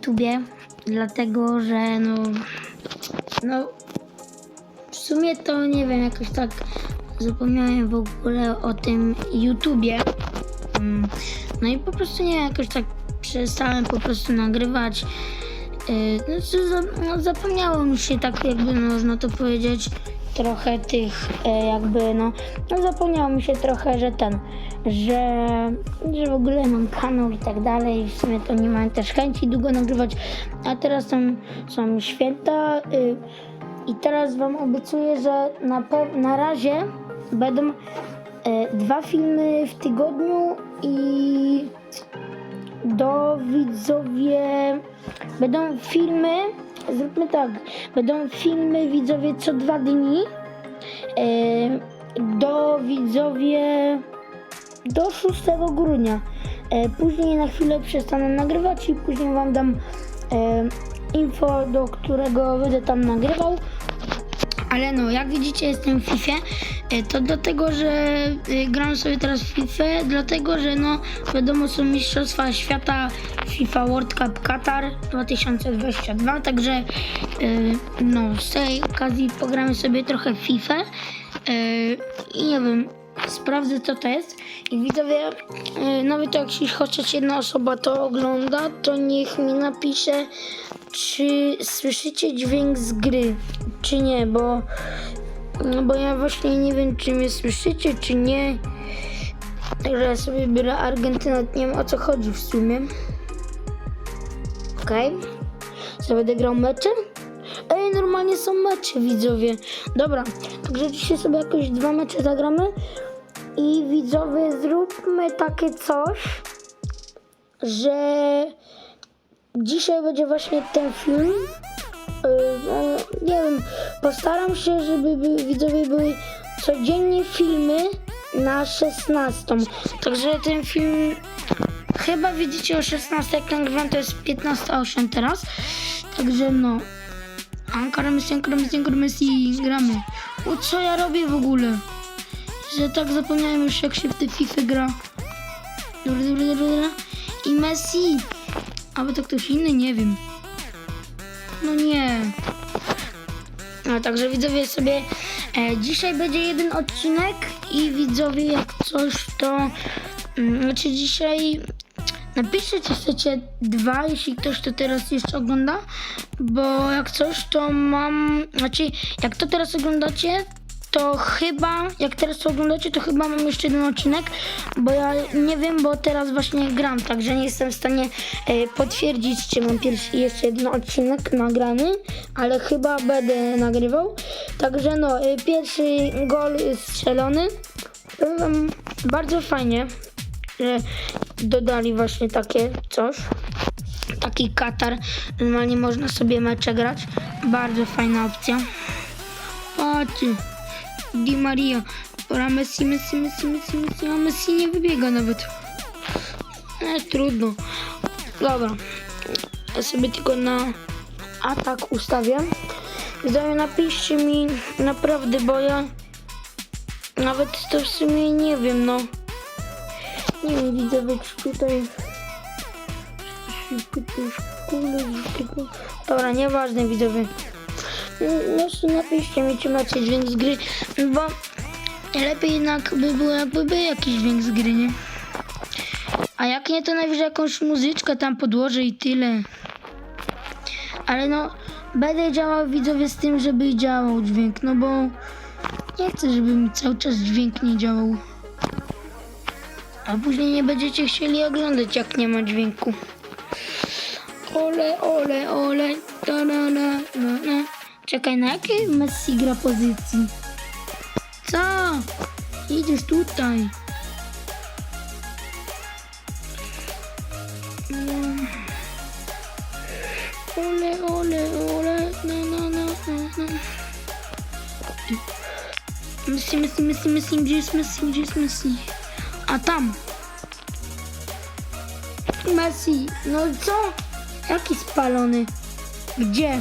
YouTubie, dlatego że no, no, w sumie to nie wiem, jakoś tak zapomniałem w ogóle o tym YouTubie. Mm, No i po prostu nie jakoś tak przestałem po prostu nagrywać. Y, No, no, zapomniało mi się tak jakby można to powiedzieć trochę tych e, jakby no, no zapomniało mi się trochę, że ten, że, że w ogóle mam kanał i tak dalej. W sumie to nie mam też chęci długo nagrywać, a teraz są, są święta y, i teraz wam obiecuję, że na, na razie będą e, dwa filmy w tygodniu i do widzowie będą filmy, zróbmy tak, będą filmy widzowie co dwa dni, e, do widzowie do 6 grudnia. E, później na chwilę przestanę nagrywać i później wam dam e, info, do którego będę tam nagrywał. Ale no, jak widzicie, jestem w FIFA. e, To dlatego, że e, gram sobie teraz w FIFA, dlatego, że no, wiadomo, są Mistrzostwa Świata FIFA World Cup Qatar 2022, także e, no, z tej okazji pogramy sobie trochę w FIFA i nie wiem, sprawdzę co to jest. I widzowie, nawet jeśli chociaż jedna osoba to ogląda, to niech mi napisze, czy słyszycie dźwięk z gry, czy nie, bo, no bo ja właśnie nie wiem, czy mnie słyszycie, czy nie. Także ja sobie biorę Argentynę, nie wiem o co chodzi w sumie. Okej. Okay. będę grał mecze? Ej, normalnie są mecze, widzowie. Dobra, także dzisiaj sobie jakoś dwa mecze zagramy. I widzowie, zróbmy takie coś, że dzisiaj będzie właśnie ten film. Nie wiem, postaram się, żeby by, widzowie były codziennie filmy na 16. Także ten film chyba widzicie o 16, jak to jest 15.08 teraz. Także no. Ankara Messi, Ankara Messi, Ankara Messi, gramy. O co ja robię w ogóle? Że tak zapomniałem już jak się w tę FIFA gra. Dobra, dobra, dobra, dobra. I Messi. Albo to ktoś inny, nie wiem. No nie. No także widzowie sobie e, dzisiaj będzie jeden odcinek i widzowie jak coś to mm, znaczy dzisiaj napiszcie czy chcecie dwa, jeśli ktoś to teraz jeszcze ogląda, bo jak coś to mam, znaczy jak to teraz oglądacie, to chyba, jak teraz to oglądacie, to chyba mam jeszcze jeden odcinek, bo ja nie wiem, bo teraz właśnie gram, także nie jestem w stanie e, potwierdzić, czy mam pierwszy, jeszcze jeden odcinek nagrany, ale chyba będę nagrywał. Także no, e, pierwszy gol strzelony. Em, bardzo fajnie, że dodali właśnie takie coś. Taki Katar, normalnie można sobie mecze grać. Bardzo fajna opcja. Patrzcie. Di Maria. Pora Messi, Messi, Messi, Messi, Messi, a Messi nie wybiega nawet. E, trudno. Dobra. Ja sobie tylko na atak ustawię. Widzowie, napiszcie mi naprawdę, bo ja nawet to w sumie nie wiem, no. Nie wiem, widzowie, czy tutaj... Dobra, nieważne, widzowie. Jeszcze napiszcie mi, czy macie dźwięk z gry, bo lepiej jednak by było, jakby był jakiś dźwięk z gry, nie? A jak nie, to najwyżej jakąś muzyczkę tam podłożę i tyle. Ale no, będę działał widzowie z tym, żeby działał dźwięk, no bo nie chcę, żeby mi cały czas dźwięk nie działał. A później nie będziecie chcieli oglądać, jak nie ma dźwięku. Ole, ole, ole, da, da, da, da, da. Czekaj, na jakiej Messi gra pozycji? Co? Idziesz tutaj. Ole, ole, ole, na, na, na, na, na. Messi, Messi, Messi, Messi, gdzie jest Messi, gdzie jest Messi? A tam. Messi, no co? Jaki spalony? Gdzie?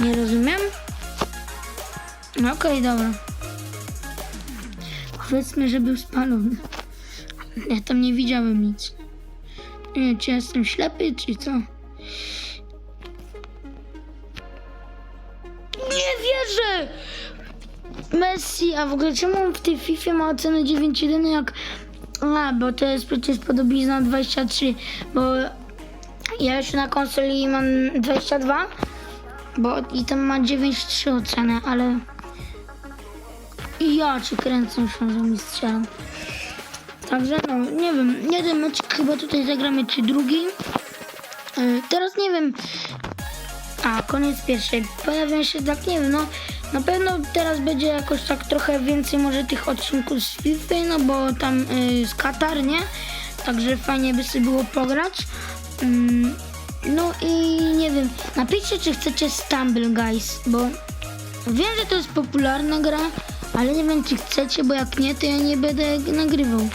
Nie rozumiem? No Okej, dobra. Powiedzmy, że był spalony. Ja tam nie widziałem nic. Nie wiem, czy jestem ślepy, czy co? Nie wierzę! Messi, a w ogóle czemu w tej FIFA ma ocenę 9.1 jak... A, bo to jest przecież podobizna 23, bo ja już na konsoli mam 22, bo i tam ma 9.3 ocenę, ale... I ja czy kręcę się, że mi strzelam. Także no, nie wiem, jeden mecz chyba tutaj zagramy, czy drugi. Yy, teraz nie wiem. A, koniec pierwszej. Pojawią się tak, nie wiem, no na pewno teraz będzie jakoś tak trochę więcej może tych odcinków z FIFA, no bo tam yy, z Katar, nie? Także fajnie by sobie było pograć. Ym, no i nie wiem, napiszcie czy chcecie Stumble Guys, bo wiem, że to jest popularna gra, ale nie wiem czy chcecie, bo jak nie, to ja nie będę nagrywał.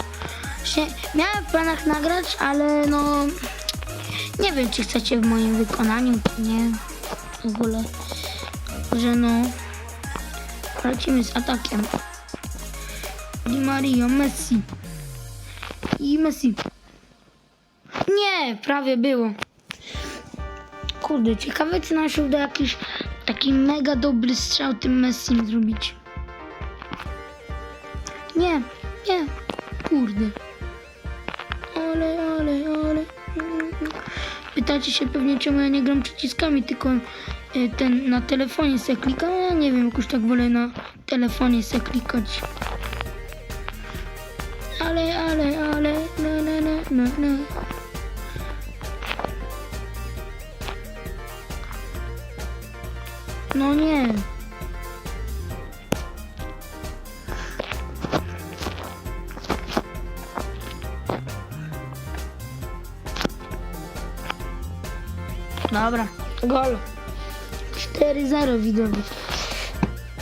Miałem w planach nagrać, ale no nie wiem czy chcecie w moim wykonaniu, czy nie. W ogóle, że no lecimy z atakiem. Di Maria, Messi. I Messi. Nie, prawie było. Kurde, ciekawe czy nam się uda jakiś taki mega dobry strzał tym Messim zrobić. Nie, nie, kurde. Ale, ale, ale. Pytacie się pewnie czemu ja nie gram przyciskami, tylko y, ten na telefonie se klikam. Ja nie wiem, jakoś tak wolę na telefonie se klikać. Ale, ale, ale, na, na, na, na, na. No nie. Dobra, gol. 4-0 widzowie.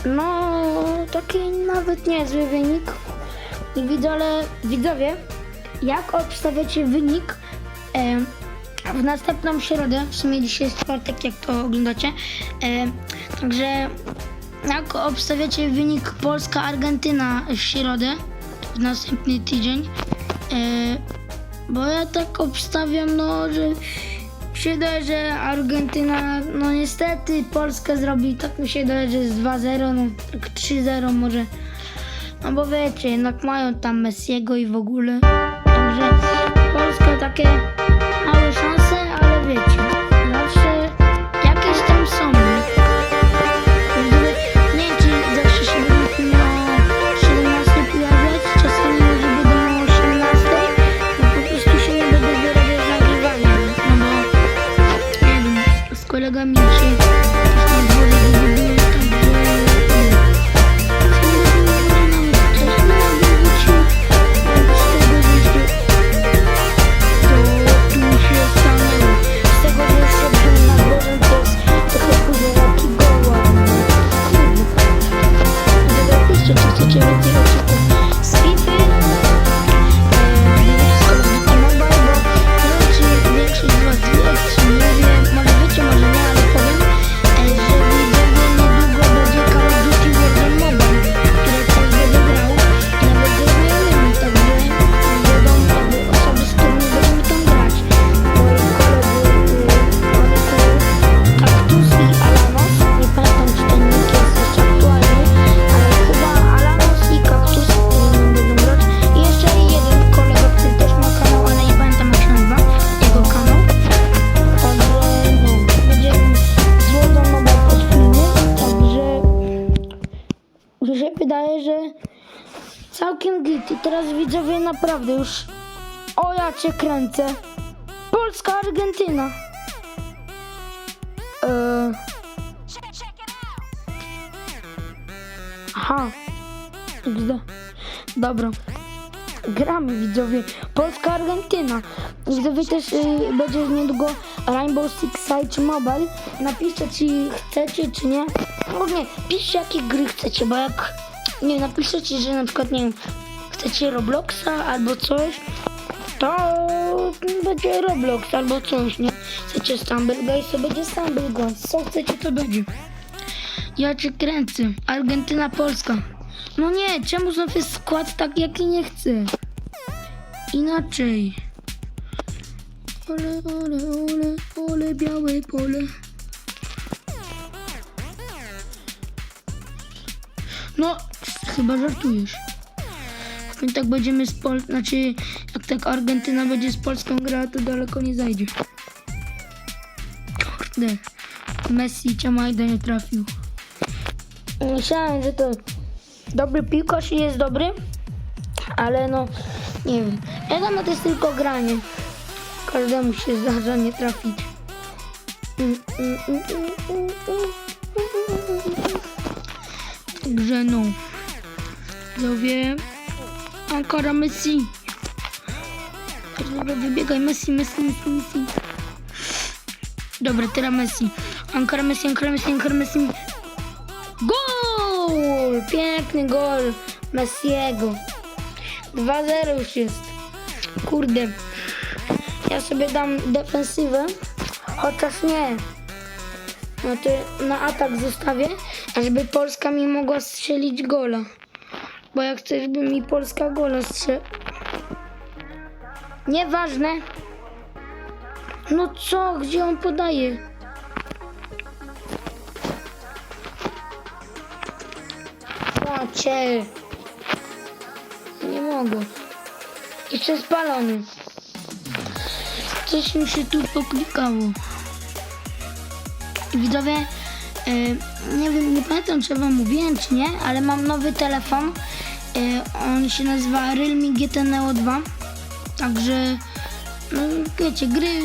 No, taki nawet niezły wynik. I widole, widzowie, jak obstawiacie wynik e, w następną środę, w sumie dzisiaj jest czwartek, jak to oglądacie, e, także jak obstawiacie wynik Polska-Argentyna w środę, w następny tydzień, e, bo ja tak obstawiam, no, że się daje, że Argentyna, no niestety Polska zrobi, tak mi się daje, że jest 2-0, no tak 3-0 może. No bo wiecie, jednak mają tam Messiego i w ogóle. Także Polska takie z kolegami naprawdę już, o ja cię kręcę, Polska, Argentyna. Eee. Aha. Dobra. Gramy widzowie. Polska, Argentyna. Widzowie też y, będzie niedługo Rainbow Six Siege Mobile. Napiszcie czy chcecie czy nie. No nie, piszcie jakie gry chcecie, bo jak nie napiszecie, że na przykład nie wiem, chcecie Robloxa albo coś, to będzie Roblox albo coś, nie? Chcecie Stumble Guys, to będzie Stumble Guys. Co chcecie, to będzie. Ja cię kręcę. Argentyna, Polska. No nie, czemu znów jest skład tak, jaki nie chcę? Inaczej. Ole, ole, ole, ole, białe pole. No, chyba żartujesz. Jak tak będziemy z Pol... Znaczy, jak tak Argentyna będzie z Polską grała, to daleko nie zajdzie. Kurde. Messi Ciamajda nie trafił. Myślałem, że to dobry piłkarz i jest dobry, ale no, nie wiem. Wiadomo, to jest tylko granie. Każdemu się zdarza nie trafić. Także no. Widzowie. Ankara Messi. Dobra, wybiegaj Messi, Messi, Messi, Messi. Dobra, teraz Messi. Ankara Messi, Ankara Messi, Ankara Messi. Gol! Piękny gol Messiego. 2-0 już jest. Kurde. Ja sobie dam defensywę. Chociaż nie. No to na atak zostawię, ażeby Polska mi mogła strzelić gola. Bo jak chcę, żeby mi Polska gola strzeliła. Nieważne. No co, gdzie on podaje? Macie. Nie mogę. Jeszcze spalony. Coś mi się tu poklikało. Widzowie, e, nie wiem, nie pamiętam czy wam mówiłem czy nie, ale mam nowy telefon. E, on się nazywa Realme GT Neo 2. Także, no wiecie, gry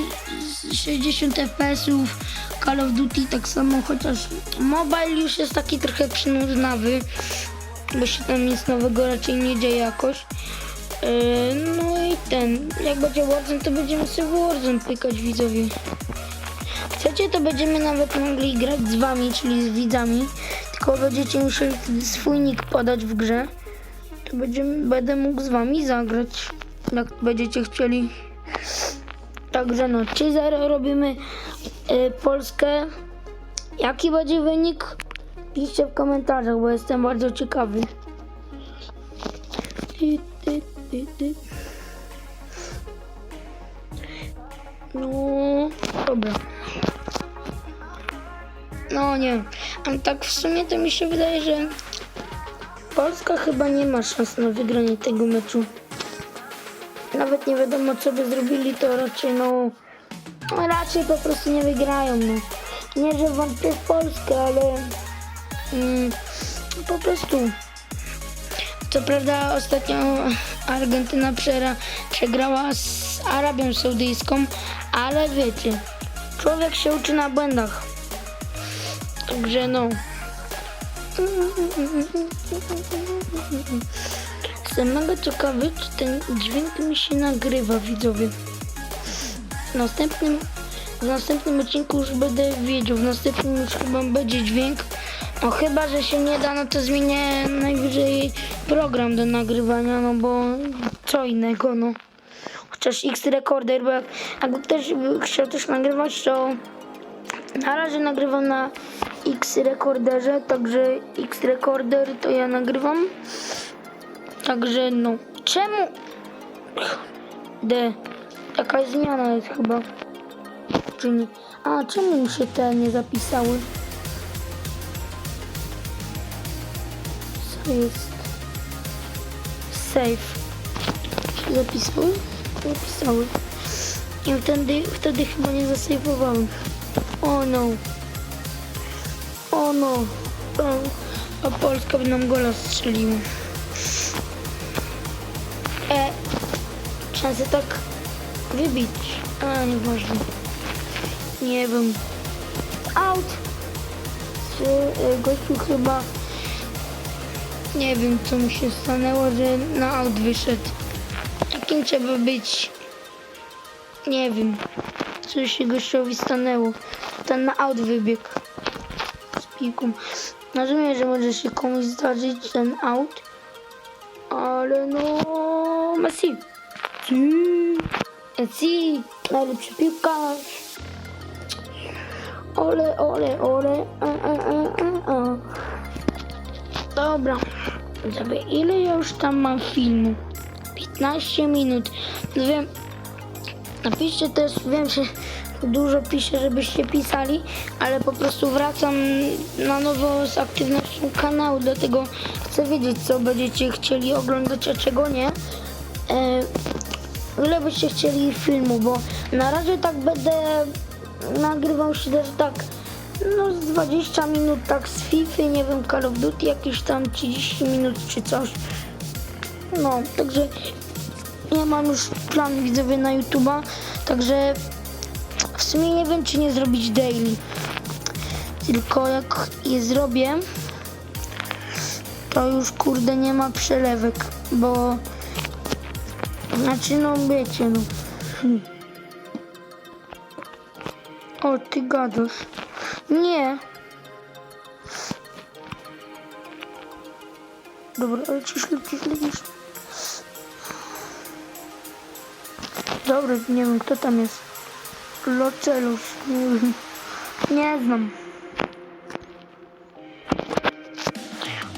z 60 FPS-ów, Call of Duty tak samo, chociaż mobile już jest taki trochę przynuznawy, bo się tam nic nowego raczej nie dzieje jakoś. E, no i ten, jak będzie Warzone, to będziemy sobie Warzone pykać widzowie. To będziemy nawet mogli grać z wami, czyli z widzami. Tylko będziecie musieli wtedy swój nick podać w grze. To będziemy, będę mógł z wami zagrać, jak będziecie chcieli. Także no, 3-0 robimy y, Polskę. Jaki będzie wynik? Piszcie w komentarzach, bo jestem bardzo ciekawy. Ty, ty, ty, ty. No, dobra. No nie, a tak w sumie to mi się wydaje, że Polska chyba nie ma szans na wygranie tego meczu. Nawet nie wiadomo co by zrobili, to raczej no, raczej po prostu nie wygrają. No. Nie, że wątpię w Polskę, ale mm, po prostu. Co prawda ostatnio Argentyna przegrała z Arabią Saudyjską, ale wiecie, człowiek się uczy na błędach. Także no. Jestem mega ciekawy, czy ten dźwięk mi się nagrywa, widzowie. W następnym, w następnym odcinku już będę wiedział. W następnym już chyba będzie dźwięk. No chyba, że się nie da, no to zmienię najwyżej program do nagrywania, no bo co innego, no. Chociaż X-Recorder, bo jak, jak ktoś chciał też nagrywać, to na razie nagrywam na X-Recorderze, także X-Recorder to ja nagrywam. Także no. Czemu? D. Jakaś zmiana jest chyba. Czy nie? A, czemu mi się te nie zapisały? Co jest? Save. Zapisały? Zapisały. I wtedy, wtedy chyba nie zasejwowałem. O no. O no. A, Polska by nam gola strzeliła. E, się tak wybić. A, nieważne. Nie wiem. Out. Czy e, gościu chyba... Nie wiem, co mu się stanęło, że na out wyszedł. Takim trzeba być... Nie wiem. Co się gościowi stanęło. Ten na out wybiegł. Piłką. Rozumiem, że może się komuś zdarzyć ten out. Ale no... Messi. Ci. Si, najlepszy piłkarz. Ole, ole, ole. A, a, a, a, a. Dobra. Sobie, ile ja już tam mam filmu? 15 minut. No Wiem, napiszcie też, wiem, że dużo piszę, żebyście pisali, ale po prostu wracam na nowo z aktywnością kanału, dlatego chcę wiedzieć, co będziecie chcieli oglądać, a czego nie. E, ile byście chcieli filmu, bo na razie tak będę nagrywał się też tak no z 20 minut tak z FIFA, nie wiem, Call of Duty jakieś tam 30 minut czy coś. No, także ja mam już plan widzowie na YouTube'a, także sumie nie wiem czy nie zrobić daily. Tylko jak je zrobię, to już kurde nie ma przelewek, bo znaczy no wiecie no. Hmm. O ty gadasz. Nie. Dobra, ale cisz, lecisz, lecisz. Dobra, nie wiem kto tam jest. Locelus, nie znam.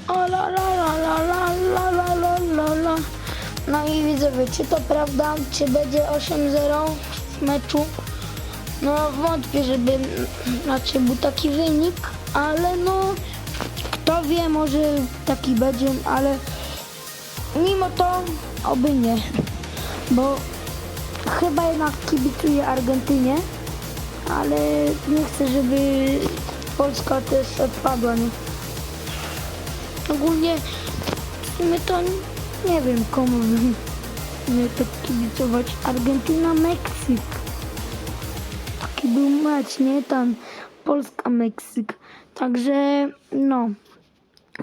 O la la la la la la la la la. No i widzowie, czy to prawda, czy będzie 8-0 w meczu? No wątpię, żeby znaczy był taki wynik, ale no kto wie, może taki będzie, ale mimo to oby nie, bo chyba jednak kibicuję Argentynie, ale nie chcę, żeby Polska też odpadła, nie? Ogólnie sumie to nie wiem komu bym tak kibicować. Argentyna, Meksyk taki był mecz, nie? Tam Polska-Meksyk. Także no,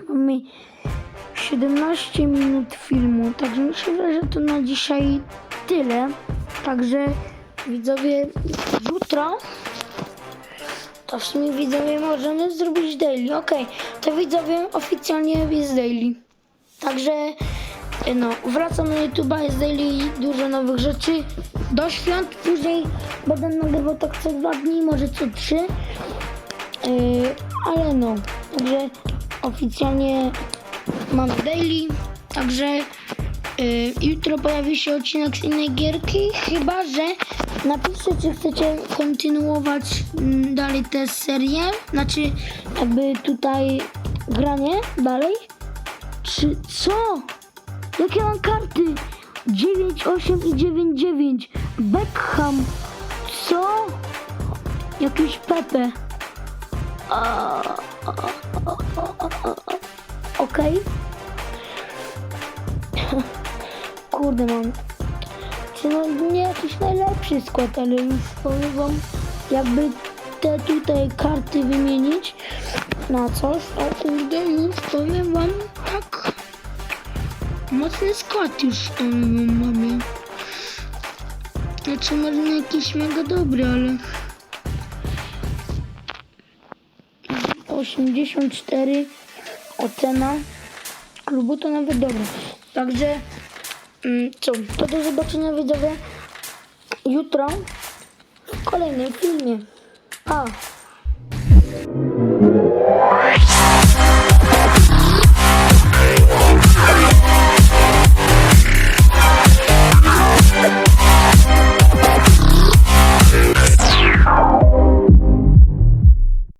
mamy 17 minut filmu, także myślę, że to na dzisiaj tyle. Także widzowie, jutro to w sumie widzowie możemy zrobić daily. Ok, to widzowie oficjalnie jest daily. Także no, wracam na YouTube'a, jest daily dużo nowych rzeczy. Do świąt, później będę nagrywał tak co dwa dni, może co trzy. Yy, ale no, także oficjalnie mam daily, także yy, jutro pojawi się odcinek z innej gierki, chyba że napiszcie, czy chcecie kontynuować mm, dalej tę serię, znaczy jakby tutaj granie dalej. Czy co? Jakie mam karty? 9, 8 i 9, 9. Beckham. Co? Jakiś Pepe. A, a, Kurde mam. Czy no nie jakiś najlepszy skład, ale już powiem wam, jakby te tutaj karty wymienić na coś, o kurde, już powiem wam tak Mocny skład już um, mamy. Znaczy może nie jakiś mega dobry, ale... 84 ocena klubu to nawet dobra. Także co, to do zobaczenia widzowie jutro w kolejnym filmie. Pa!